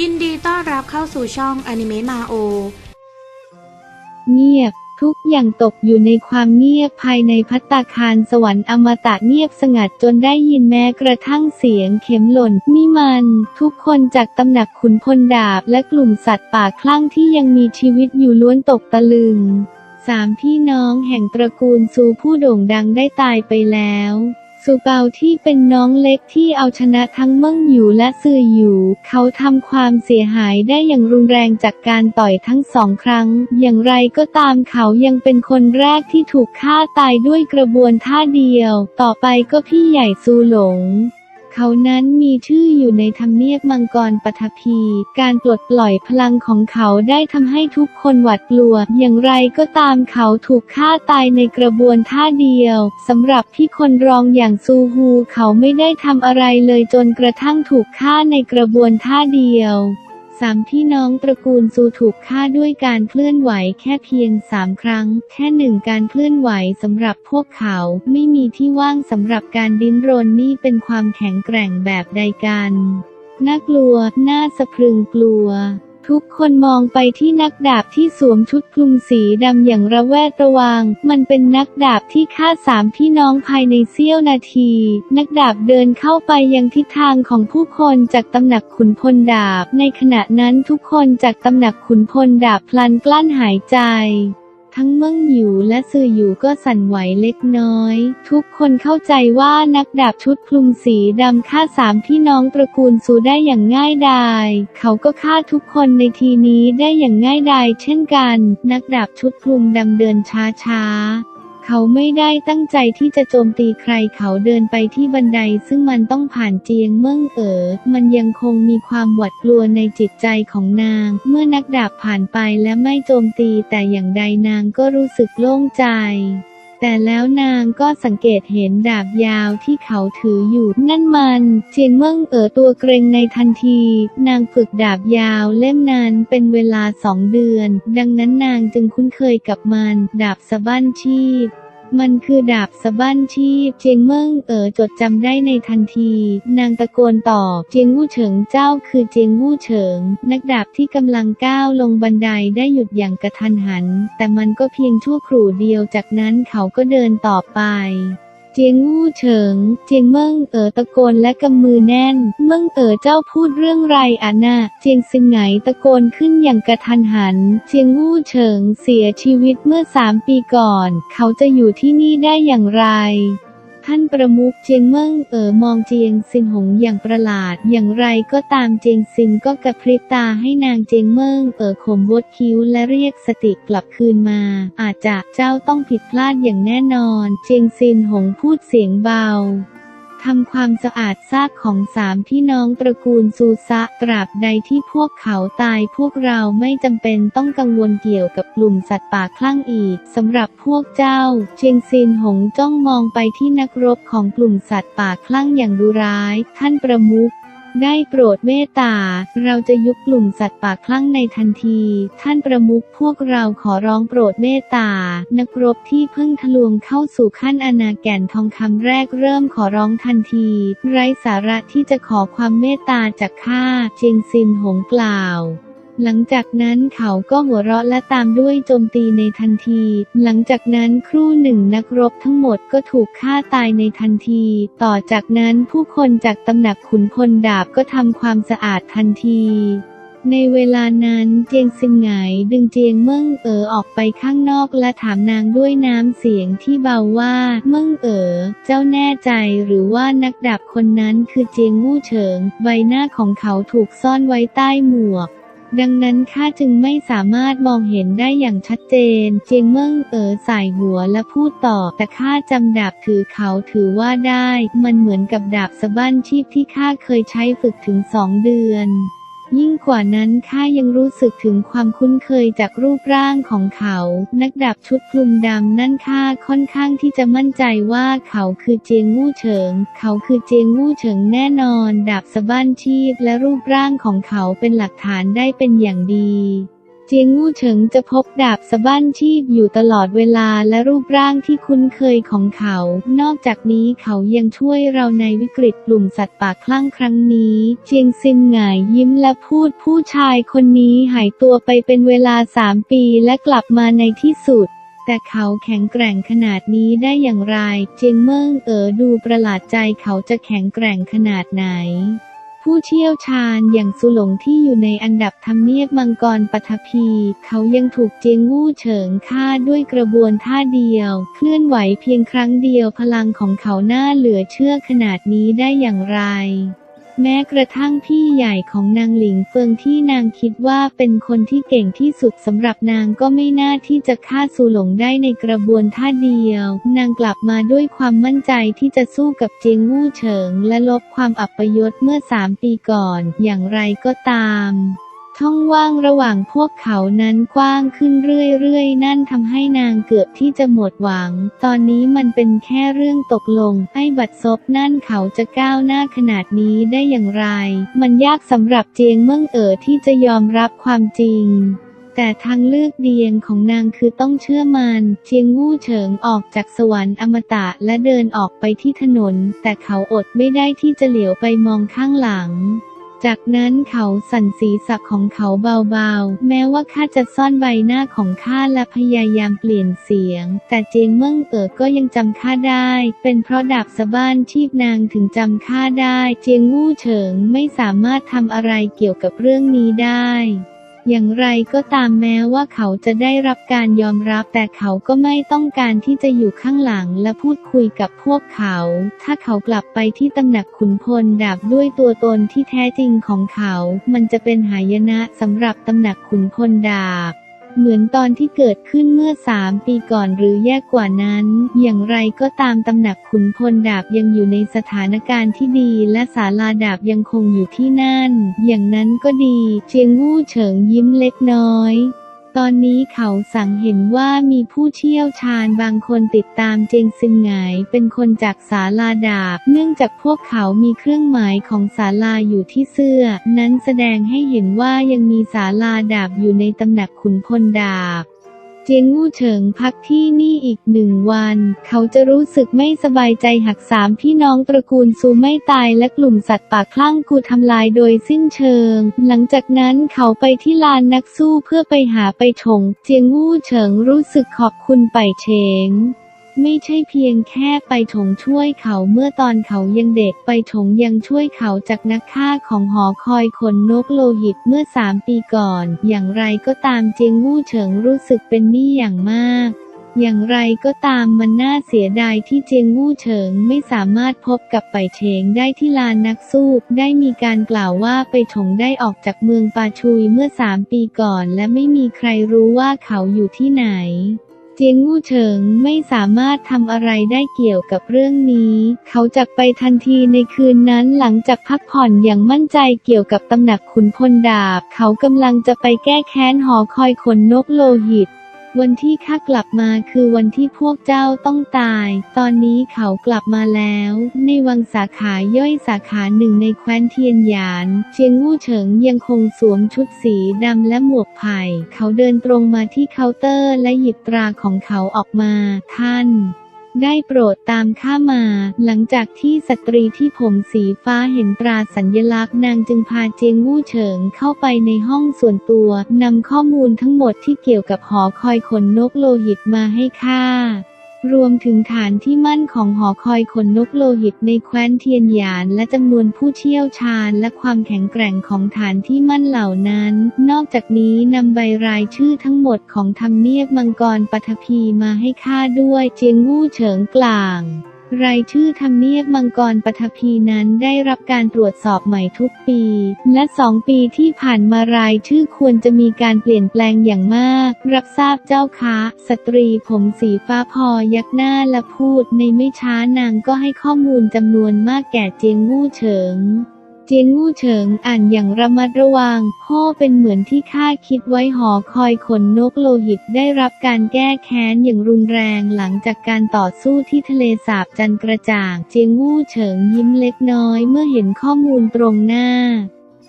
ยินดีต้อนรับเข้าสู่ช่องอนิเมะมาโอ เงียบ ทุกอย่างตกอยู่ในความเงียบภายในพัตตาคารสวรรค์อมตะเงียบสงัดจนได้ยินแม้กระทั่งเสียงเข็มหล่นมิมัน ทุกคนจากตำหนักขุนพลดาบและกลุ่มสัตว์ป่าคลั่งที่ยังมีชีวิตอยู่ล้วนตกตะลึงสามพี่น้องแห่งตระกูลซูผู้โด่งดังได้ตายไปแล้ว สุเปาที่เป็นน้องเล็กที่เอาชนะทั้งเมิ่งอยู่และซื่ออยู่ เขาทำความเสียหายได้อย่างรุนแรงจากการต่อยทั้งสองครั้ง อย่างไรก็ตามเขายังเป็นคนแรกที่ถูกฆ่าตายด้วยกระบวนท่าเดียว ต่อไปก็พี่ใหญ่ซูหลง เขานั้นมีชื่ออยู่ในธรรมเนียบมังกรปฐพี การปลดปล่อยพลังของเขาได้ทำให้ทุกคนหวาดกลัว อย่างไรก็ตามเขาถูกฆ่าตายในกระบวนท่าเดียวสำหรับพี่คนรองอย่างซูฮูเขาไม่ได้ทำอะไรเลยจนกระทั่งถูกฆ่าในกระบวนท่าเดียว สามพี่น้องตระกูลซูถูกฆ่าด้วยการเคลื่อนไหวแค่เพียงสามครั้ง แค่หนึ่งการเคลื่อนไหวสำหรับพวกเขา ไม่มีที่ว่างสำหรับการดิ้นรนนี่เป็นความแข็งแกร่งแบบใดกัน น่ากลัว น่าสะพรึงกลัว ทุกคนมองไปที่นักดาบที่สวมชุดคลุมสีดำอย่างระแวดระวัง มันเป็นนักดาบที่ฆ่าสามพี่น้องภายในเสี้ยวนาที นักดาบเดินเข้าไปยังทิศทางของผู้คนจากตำหนักขุนพลดาบ ในขณะนั้นทุกคนจากตำหนักขุนพลดาบพลันกลั้นหายใจ ทั้งเมื่งหยูและซืออยู่ก็สั่นไหวเล็กน้อย ทุกคนเข้าใจว่านักดาบชุดคลุมสีดำฆ่าสามพี่น้องตระกูลซูได้อย่างง่ายดายเขาก็ฆ่าทุกคนในทีนี้ได้อย่างง่ายดายเช่นกัน นักดาบชุดคลุมดำเดินช้าๆ เขาไม่ได้ตั้งใจที่จะโจมตีใครเขาเดินไปที่บันไดซึ่งมันต้องผ่านเจียงเมิ่งเอ๋อ มันยังคงมีความหวาดกลัวในจิตใจของนาง เมื่อนักดาบผ่านไปและไม่โจมตีแต่อย่างใดนางก็รู้สึกโล่งใจ แต่แล้วนางก็สังเกตเห็นดาบยาวที่เขาถืออยู่ นั่นมันเจียงเมิ่งเอ๋อตัวเกรงในทันที นางฝึกดาบยาวเล่มนานเป็นเวลาสองเดือน ดังนั้นนางจึงคุ้นเคยกับมัน ดาบสะบั้นชีพ มันคือดาบสะบั้นชีพ เจียงเมิ่งเอ๋อจดจำได้ในทันที นางตะโกนตอบ เจียงวู่เฉิงเจ้าคือเจียงวู่เฉิง นักดาบที่กำลังก้าวลงบันไดได้หยุดอย่างกระทันหัน แต่มันก็เพียงชั่วครู่เดียวจากนั้นเขาก็เดินต่อไป เจียงงู่เฉิง เจียงเมิ่งเอ๋อตะโกนและกำมือแน่น เมิ่งเอ๋อเจ้าพูดเรื่องไรอะนะเจียงซึงไหงตะโกนขึ้นอย่างกระทันหัน เจียงงู่เฉิงเสียชีวิตเมื่อสามปีก่อน เขาจะอยู่ที่นี่ได้อย่างไร ท่านประมุขเจียงเมิ่งเอ๋อมองเจียงซินหงอย่างประหลาด อย่างไรก็ตามเจียงซินก็กระพริบตาให้นางเจียงเมิ่งเอ๋อข่มวดคิ้วและเรียกสติกลับคืนมา อาจจะเจ้าต้องผิดพลาดอย่างแน่นอน เจียงซินหงพูดเสียงเบา ทำความสะอาดซากของสามพี่น้องตระกูลซูซะตราบใดที่พวกเขาตายพวกเราไม่จำเป็นต้องกังวลเกี่ยวกับกลุ่มสัตว์ป่าคลั่งอีกสำหรับพวกเจ้า เชียงซินหงจ้องมองไปที่นักรบของกลุ่มสัตว์ป่าคลั่งอย่างดุร้าย ท่านประมุข ได้โปรดเมตตา เราจะยุบกลุ่มสัตว์ป่าคลั่งในทันที ท่านประมุขพวกเราขอร้องโปรดเมตตา นักรบที่เพิ่งทะลวงเข้าสู่ขั้นอนาแก่นทองคำแรกเริ่มขอร้องทันที ไร้สาระที่จะขอความเมตตาจากข้าเจียงซินหงกล่าว หลังจากนั้นเขาก็หัวเราะและตามด้วยโจมตีในทันที หลังจากนั้นครู่หนึ่งนักรบทั้งหมดก็ถูกฆ่าตายในทันที ต่อจากนั้นผู้คนจากตำหนักขุนพลดาบก็ทำความสะอาดทันทีในเวลานั้นเจียงซิงไงดึงเจียงเมิ่งเอ๋อออกไปข้างนอกและถามนางด้วยน้ำเสียงที่เบาว่า เมิ่งเอ๋อเจ้าแน่ใจหรือว่านักดาบคนนั้นคือเจียงวู่เฉิง ใบหน้าของเขาถูกซ่อนไว้ใต้หมวก ดังนั้นข้าจึงไม่สามารถมองเห็นได้อย่างชัดเจน เจียงเมิ่งเอ๋อสายหัวและพูดต่อ แต่ข้าจำดาบถือเขาถือว่าได้ มันเหมือนกับดาบสะบั้นชีพที่ข้าเคยใช้ฝึกถึงสองเดือน ยิ่งกว่านั้นข้ายังรู้สึกถึงความคุ้นเคยจากรูปร่างของเขา นักดาบชุดคลุมดำนั่นข้าค่อนข้างที่จะมั่นใจว่าเขาคือเจียงวู่เฉิง เขาคือเจียงวู่เฉิงแน่นอน ดาบสะบ้านชีพและรูปร่างของเขาเป็นหลักฐานได้เป็นอย่างดี จียงวู่เฉิงจะพบดาบสะบั้นชีพอยู่ตลอดเวลาและรูปร่างที่คุ้นเคยของเขา นอกจากนี้เขายังช่วยเราในวิกฤตกลุ่มสัตว์ป่าคลั่งครั้งนี้ เจียงซินหงายยิ้มและพูดผู้ชายคนนี้หายตัวไปเป็นเวลาสามปีและกลับมาในที่สุดแต่เขาแข็งแกร่งขนาดนี้ได้อย่างไร เจียงเมิ่งเอ๋อดูประหลาดใจเขาจะแข็งแกร่งขนาดไหน ผู้เชี่ยวชาญอย่างสุหลงที่อยู่ในอันดับทำเนียบมังกรปฐพี เขายังถูกเจียงวู่เฉิงฆ่าด้วยกระบวนท่าเดียว เคลื่อนไหวเพียงครั้งเดียวพลังของเขาหน้าเหลือเชื่อขนาดนี้ได้อย่างไร แม้กระทั่งพี่ใหญ่ของนางหลิงเฟิงที่นางคิดว่าเป็นคนที่เก่งที่สุดสำหรับนางก็ไม่น่าที่จะฆ่าสูหลงได้ในกระบวนท่าเดียว นางกลับมาด้วยความมั่นใจที่จะสู้กับเจียงวู่เฉิง และลบความอับยศเมื่อสามปีก่อน อย่างไรก็ตาม ช่องว่างระหว่างพวกเขานั้นกว้างขึ้นเรื่อยๆ นั่นทำให้นางเกือบที่จะหมดหวัง ตอนนี้มันเป็นแค่เรื่องตกลง ไอ้บัดซบนั่นเขาจะก้าวหน้าขนาดนี้ได้อย่างไร มันยากสำหรับเจียงเมิ่งเอ๋อที่จะยอมรับความจริงแต่ทางเลือกเดียงของนางคือต้องเชื่อมันเจียงวู่เฉิงออกจากสวรรค์อมตะและเดินออกไปที่ถนน แต่เขาอดไม่ได้ที่จะเหลียวไปมองข้างหลัง จากนั้นเขาสั่นศีรษะของเขาเบาๆ แม้ว่าข้าจะซ่อนใบหน้าของข้าและพยายามเปลี่ยนเสียง แต่เจงเมิ่งเอ๋อก็ยังจำข้าได้ เป็นเพราะดาบสะบ้านชีพนางถึงจำข้าได้ เจียงวู่เฉิงไม่สามารถทำอะไรเกี่ยวกับเรื่องนี้ได้ อย่างไรก็ตามแม้ว่าเขาจะได้รับการยอมรับแต่เขาก็ไม่ต้องการที่จะอยู่ข้างหลังและพูดคุยกับพวกเขา ถ้าเขากลับไปที่ตำหนักขุนพลดาบด้วยตัวตนที่แท้จริงของเขา มันจะเป็นหายนะสำหรับตำหนักขุนพลดาบ เหมือนตอนที่เกิดขึ้นเมื่อสามปีก่อนหรือแย่กว่านั้น อย่างไรก็ตามตำหนักขุนพลดาบยังอยู่ในสถานการณ์ที่ดี และศาลาดาบยังคงอยู่ที่นั่น อย่างนั้นก็ดี เจียงวู่เฉิงยิ้มเล็กน้อย ตอนนี้เขาสังเห็นว่ามีผู้เชี่ยวชาญบางคนติดตามเจงซึงหงายเป็นคนจากศาลาดาบ เนื่องจากพวกเขามีเครื่องหมายของศาลาอยู่ที่เสื้อ นั้นแสดงให้เห็นว่ายังมีศาลาดาบอยู่ในตำหนักขุนพลดาบ เจียงวู่เฉิงพักที่นี่อีกหนึ่งวัน เขาจะรู้สึกไม่สบายใจหากสามพี่น้องตระกูลซูไม่ตายและกลุ่มสัตว์ป่าคลั่งกูทำลายโดยสิ้นเชิง หลังจากนั้นเขาไปที่ลานนักสู้เพื่อไปหาไปชง เจียงวู่เฉิงรู้สึกขอบคุณไปเฉง ไม่ใช่เพียงแค่ไปถงช่วยเขาเมื่อตอนเขายังเด็กไปถงยังช่วยเขาจากนักฆ่าของหอคอยขนนกโลหิตเมื่อสามปีก่อน อย่างไรก็ตามเจียงวู่เฉิงรู้สึกเป็นหนี้อย่างมากอย่างไรก็ตามมันน่าเสียดายที่เจียงวู่เฉิงไม่สามารถพบกับไปเฉงได้ที่ลานนักสู้ได้มีการกล่าวว่าไปถงได้ออกจากเมืองปาชุยเมื่อสามปีก่อน และไม่มีใครรู้ว่าเขาอยู่ที่ไหน เจียงวู่เฉิงไม่สามารถทำอะไรได้เกี่ยวกับเรื่องนี้ เขาจักไปทันทีในคืนนั้นหลังจากพักผ่อนอย่างมั่นใจเกี่ยวกับตำหนักขุนพลดาบ เขากำลังจะไปแก้แค้นหอคอยขนนกโลหิต วันที่ข้ากลับมาคือวันที่พวกเจ้าต้องตาย ตอนนี้เขากลับมาแล้ว ในวังสาขาย่อยสาขาหนึ่งในแคว้นเทียนหยานเชียงวู่เฉิงยังคงสวมชุดสีดำและหมวกไผ่ เขาเดินตรงมาที่เคาน์เตอร์และหยิบตราของเขาออกมา ท่าน ได้โปรดตามข้ามา หลังจากที่สตรีที่ผมสีฟ้าเห็นตราสัญญลักษณ์นางจึงพาเจียงวู่เฉิงเข้าไปในห้องส่วนตัวนำข้อมูลทั้งหมดที่เกี่ยวกับหอคอยขนนกโลหิตมาให้ข้า รวมถึงฐานที่มั่นของหอคอยขนนกโลหิตในแคว้นเทียนหยาน และจำนวนผู้เชี่ยวชาญและความแข็งแกร่งของฐานที่มั่นเหล่านั้น นอกจากนี้นำใบรายชื่อทั้งหมดของทำเนียบมังกรปฐพีมาให้ข้าด้วยเจียงวู่เฉิงกลาง รายชื่อทำเนียบมังกรปฐพีนั้นได้รับการตรวจสอบใหม่ทุกปี และสองปีที่ผ่านมารายชื่อควรจะมีการเปลี่ยนแปลงอย่างมาก รับทราบเจ้าคะสตรีผมสีฟ้าพอยักหน้าและพูดในไม่ช้านางก็ให้ข้อมูลจำนวนมากแก่เจียงมู่เฉิง จียงวู่เฉิงอ่านอย่างระมัดระวังพ่อเป็นเหมือนที่ข้าคิดไว้หอคอยขนนกโลหิตได้รับการแก้แค้นอย่างรุนแรงหลังจากการต่อสู้ที่ทะเลสาบจันกระจ่าง เจียงวู่เฉิงยิ้มเล็กน้อยเมื่อเห็นข้อมูลตรงหน้า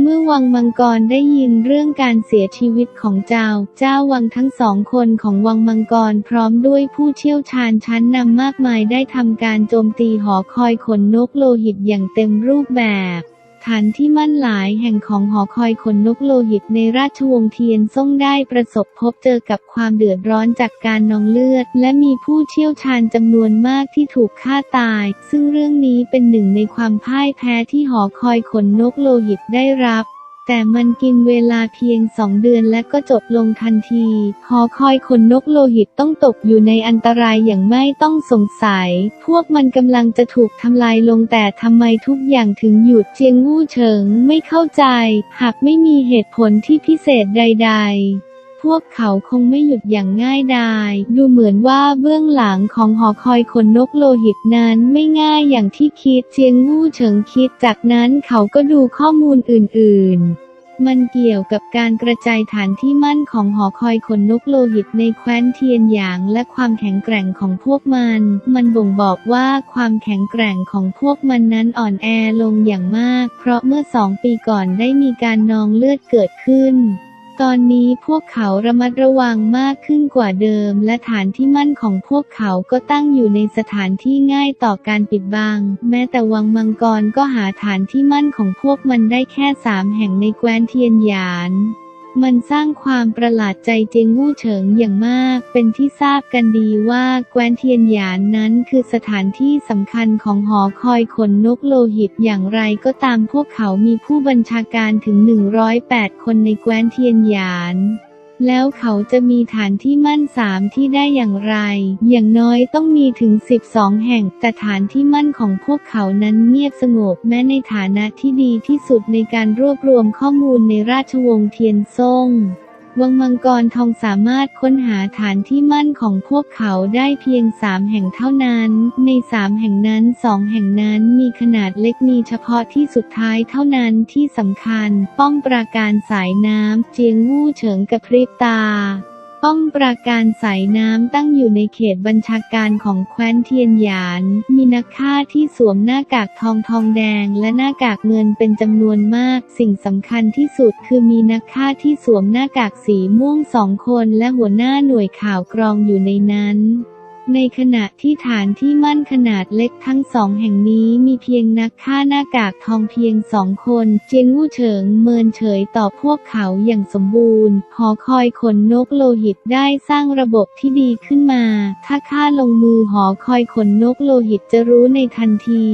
เมื่อวังมังกรได้ยินเรื่องการเสียชีวิตของเจ้า เจ้าวังทั้งสองคนของวังมังกรพร้อมด้วยผู้เชี่ยวชาญชั้นนำมากมายได้ทำการโจมตีหอคอยขนนกโลหิตอย่างเต็มรูปแบบานที่มั่นหลายแห่งของหอคอยขนนกโลหิตในราชวงศ์เทียนซ่งได้ประสบพบเจอกับความเดือดร้อนจากการนองเลือด และมีผู้เชี่ยวชาญจำนวนมากที่ถูกฆ่าตาย ซึ่งเรื่องนี้เป็นหนึ่งในความพ่ายแพ้ที่หอคอยขนนกโลหิตได้รับ แต่มันกินเวลาเพียงสองเดือนและก็จบลงทันที หอคอยขนนกโลหิตต้องตกอยู่ในอันตรายอย่างไม่ต้องสงสัย พวกมันกำลังจะถูกทำลายลงแต่ทำไมทุกอย่างถึงหยุดเจียงวู่เฉิงไม่เข้าใจ หากไม่มีเหตุผลที่พิเศษใด ๆ พวกเขาคงไม่หยุดอย่างง่ายดาย ดูเหมือนว่าเบื้องหลังของหอคอยขนนกโลหิตนั้นไม่ง่ายอย่างที่คิด เจียงวู่เฉิงคิด จากนั้นเขาก็ดูข้อมูลอื่น ๆมันเกี่ยวกับการกระจายฐานที่มั่นของหอคอยขนนกโลหิตในแคว้นเทียนหยางและความแข็งแกร่งของพวกมัน มันบ่งบอกว่าความแข็งแกร่งของพวกมันนั้นอ่อนแอลงอย่างมาก เพราะเมื่อสองปีก่อนได้มีการนองเลือดเกิดขึ้น ตอนนี้พวกเขาระมัดระวังมากขึ้นกว่าเดิม และฐานที่มั่นของพวกเขาก็ตั้งอยู่ในสถานที่ง่ายต่อการปิดบัง แม้แต่วังมังกรก็หาฐานที่มั่นของพวกมันได้แค่สามแห่งในแคว้นเทียนหยาน มันสร้างความประหลาดใจเจงวู่เฉิงอย่างมาก เป็นที่ทราบกันดีว่าแคว้นเทียนหยานนั้นคือสถานที่สำคัญของหอคอยขนนกโลหิตอย่างไรก็ตามพวกเขามีผู้บัญชาการถึง 108 คนในแคว้นเทียนหยาน แล้วเขาจะมีฐานที่มั่นสามที่ได้อย่างไร อย่างน้อยต้องมีถึง 12 แห่ง แต่ฐานที่มั่นของพวกเขานั้นเงียบสงบ แม้ในฐานะที่ดีที่สุดในการรวบรวมข้อมูลในราชวงศ์เทียนซ่ง วังมังกรทองสามารถค้นหาฐานที่มั่นของพวกเขาได้เพียงสามแห่งเท่านั้น ในสามแห่งนั้นสองแห่งนั้นมีขนาดเล็กมีเฉพาะที่สุดท้ายเท่านั้นที่สำคัญ ป้องปราการสายน้ำเจียงวู่เฉิงกระพริบตา ป้อมปราการสายน้ำตั้งอยู่ในเขตบัญชาการของแคว้นเทียนหยาน มีนักฆ่าที่สวมหน้ากากทองทองแดงและหน้ากากเงินเป็นจำนวนมาก สิ่งสำคัญที่สุดคือมีนักฆ่าที่สวมหน้ากากสีม่วงสองคนและหัวหน้าหน่วยข่าวกรองอยู่ในนั้น ในขณะที่ฐานที่มั่นขนาดเล็กทั้งสองแห่งนี้มีเพียงนักฆ่าหน้ากากทองเพียงสองคน เจียงวู่เฉิงเมินเฉยต่อพวกเขาอย่างสมบูรณ์ หอคอยขนนกโลหิตได้สร้างระบบที่ดีขึ้นมา ถ้าข้าลงมือหอคอยขนนกโลหิตจะรู้ในทันที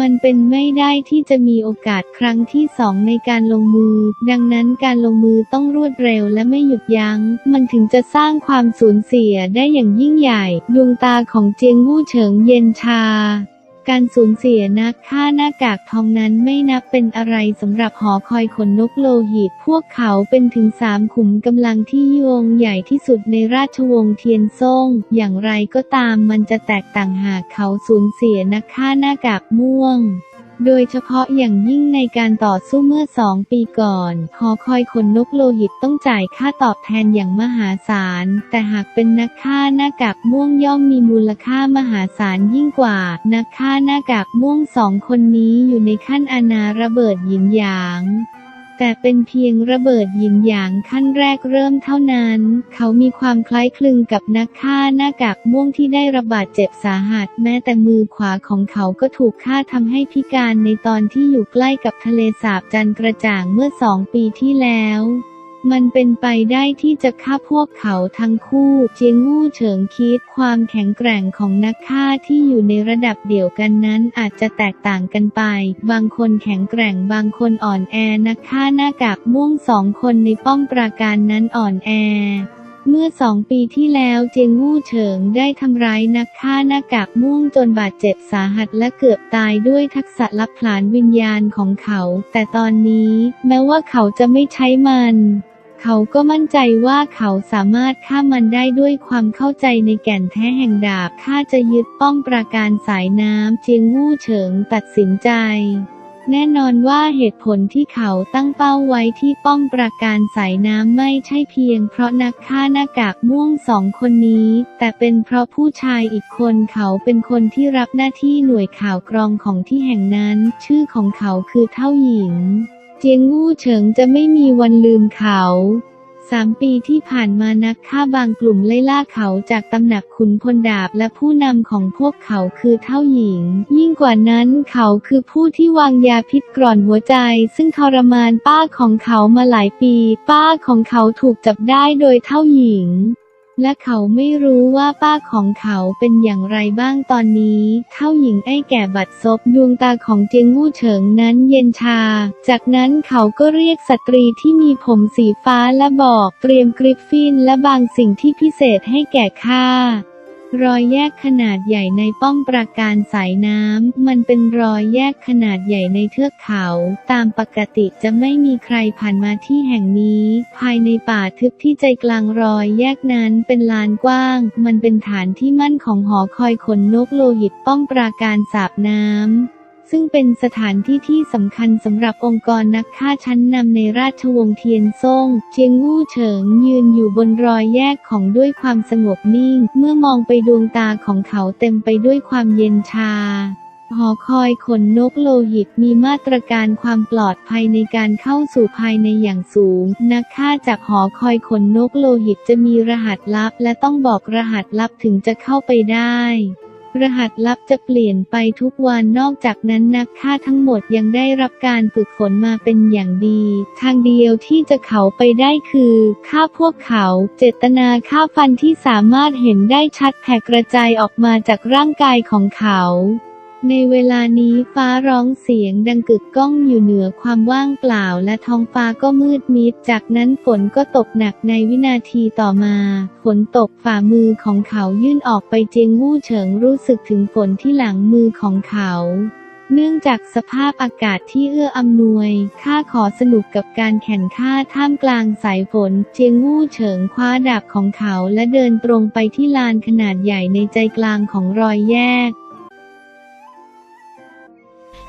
มันเป็นไม่ได้ที่จะมีโอกาสครั้งที่สองในการลงมือ ดังนั้นการลงมือต้องรวดเร็วและไม่หยุดยัง้ง มันถึงจะสร้างความสูญเสียได้อย่างยิ่งใหญ่ ดวงตาของเจียงวู่เฉิงเย็นชา การสูญเสียนักฆ่าหน้ากากทองนั้นไม่นับเป็นอะไรสำหรับหอคอยขนนกโลหิต พวกเขาเป็นถึงสามขุมกำลังที่ยวงใหญ่ที่สุดในราชวงศ์เทียนซ่ง อย่างไรก็ตามมันจะแตกต่างหากเขาสูญเสียนักฆ่าหน้ากากม่วง โดยเฉพาะอย่างยิ่งในการต่อสู้เมื่อสองปีก่อน หอคอยขนนกโลหิตต้องจ่ายค่าตอบแทนอย่างมหาศาล แต่หากเป็นนักฆ่าหน้ากากม่วงย่อมมีมูลค่ามหาศาลยิ่งกว่า นักฆ่าหน้ากากม่วงสองคนนี้อยู่ในขั้นอนาระเบิดหยินหยาง แต่เป็นเพียงระเบิดหยินหยางขั้นแรกเริ่มเท่านั้น เขามีความคล้ายคลึงกับนักฆ่าหน้ากากม่วงที่ได้ระบาดเจ็บสาหัส แม้แต่มือขวาของเขาก็ถูกฆ่าทำให้พิการในตอนที่อยู่ใกล้กับทะเลสาบจันกระจ่างเมื่อสองปีที่แล้ว มันเป็นไปได้ที่จะฆ่าพวกเขาทั้งคู่ เจียงวู่เฉิงคิด ความแข็งแกร่งของนักฆ่าที่อยู่ในระดับเดียวกันนั้นอาจจะแตกต่างกันไป บางคนแข็งแกร่ง บางคนอ่อนแอ นักฆ่าหน้ากากม่วงสองคนในป้อมปราการนั้นอ่อนแอเมื่อสองปีที่แล้วเจียงวู่เฉิงได้ทำร้ายนักฆ่าหน้ากากม่วงจนบาดเจ็บสาหัสและเกือบตายด้วยทักษะลับผลาญวิญญาณของเขา แต่ตอนนี้แม้ว่าเขาจะไม่ใช้มัน เขาก็มั่นใจว่าเขาสามารถฆ่ามันได้ด้วยความเข้าใจในแก่นแท้แห่งดาบ ข้าจะยึดป้อมปราการสายน้ำเจียงวู่เฉิงตัดสินใจแน่นอนว่าเหตุผลที่เขาตั้งเป้าไว้ที่ป้อมปราการสายน้ำไม่ใช่เพียงเพราะนักฆ่าหน้ากากม่วงสองคนนี้ แต่เป็นเพราะผู้ชายอีกคนเขาเป็นคนที่รับหน้าที่หน่วยข่าวกรองของที่แห่งนั้น ชื่อของเขาคือเท่าหญิง เจียงวู่เฉิงจะไม่มีวันลืมเขาสามปีที่ผ่านมานักฆ่าบางกลุ่มไล่ล่าเขาจากตำหนักขุนพลดาบและผู้นำของพวกเขาคือเท่าหญิง ยิ่งกว่านั้นเขาคือผู้ที่วางยาพิษกร่อนหัวใจ ซึ่งทรมานป้าของเขามาหลายปี ป้าของเขาถูกจับได้โดยเท่าหญิง และเขาไม่รู้ว่าป้าของเขาเป็นอย่างไรบ้างตอนนี้ เท่าหญิงไอ้แก่บัดซบดวงตาของเจียงวู่เฉิงนั้นเย็นชา จากนั้นเขาก็เรียกสตรีที่มีผมสีฟ้าและบอก เตรียมกริฟฟินและบางสิ่งที่พิเศษให้แก่ข้า รอยแยกขนาดใหญ่ในป้อมปราการสายน้ำ มันเป็นรอยแยกขนาดใหญ่ในเทือกเขา ตามปกติจะไม่มีใครผ่านมาที่แห่งนี้ ภายในป่าทึบที่ใจกลางรอยแยกนั้นเป็นลานกว้าง มันเป็นฐานที่มั่นของหอคอยขนนกโลหิตป้อมปราการสาบน้ำ ซึ่งเป็นสถานที่ที่สำคัญสำหรับองค์กรนักฆ่าชั้นนำในราชวงศ์เทียนซ่ง เจียงวู่เฉิงยืนอยู่บนรอยแยกของด้วยความสงบนิ่ง เมื่อมองไปดวงตาของเขาเต็มไปด้วยความเย็นชาหอคอยขนนกโลหิตมีมาตรการความปลอดภัยในการเข้าสู่ภายในอย่างสูง นักฆ่าจากหอคอยขนนกโลหิตจะมีรหัสลับ และต้องบอกรหัสลับถึงจะเข้าไปได้ รหัสลับจะเปลี่ยนไปทุกวันนอกจากนั้นนักฆ่าทั้งหมดยังได้รับการฝึกฝนมาเป็นอย่างดี ทางเดียวที่จะเขาไปได้คือฆ่าพวกเขาเจตนาฆ่าฟันที่สามารถเห็นได้ชัดแผ่กระจายออกมาจากร่างกายของเขา ในเวลานี้ฟ้าร้องเสียงดังกึกก้องอยู่เหนือความว่างเปล่าและท้องฟ้าก็มืดมิด จากนั้นฝนก็ตกหนักในวินาทีต่อมา ฝนตกฝ่ามือของเขายื่นออกไปเจียงวู่เฉิงรู้สึกถึงฝนที่หลังมือของเขา เนื่องจากสภาพอากาศที่เอื้ออำนวย ข้าขอสนุกกับการแข่งข้าท่ามกลางสายฝน เจียงวู่เฉิงคว้าดาบของเขาและเดินตรงไปที่ลานขนาดใหญ่ในใจกลางของรอยแยก